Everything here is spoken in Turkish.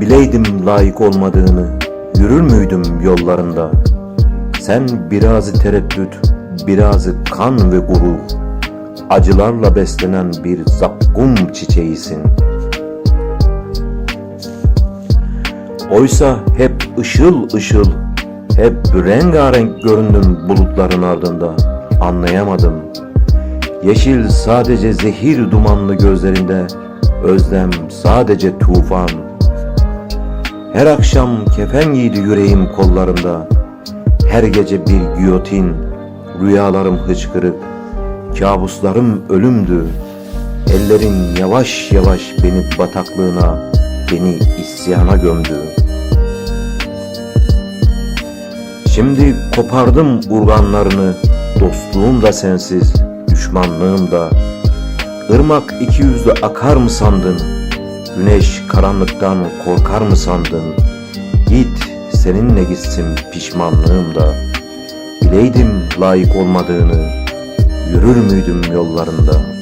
Bileydim layık olmadığını, yürür müydüm yollarında? Sen birazı tereddüt, birazı kan ve gurur, acılarla beslenen bir zakkum çiçeğisin. Oysa hep ışıl ışıl, hep rengarenk göründüm bulutların ardında. Anlayamadım. Yeşil sadece zehir dumanlı gözlerinde, özlem sadece tufan. Her akşam kefen giydi yüreğim kollarında. Her gece bir giyotin, rüyalarım hıçkırık, kabuslarım ölümdü. Ellerin yavaş yavaş beni bataklığına, beni isyana gömdü. Şimdi kopardım urganlarını, dostluğum da sensiz, düşmanlığım da. Irmak iki yüzlü akar mı sandın? Güneş karanlıktan korkar mı sandın? Git seninle gitsin pişmanlığım da. Bileydim layık olmadığını, yürür müydüm yollarında?''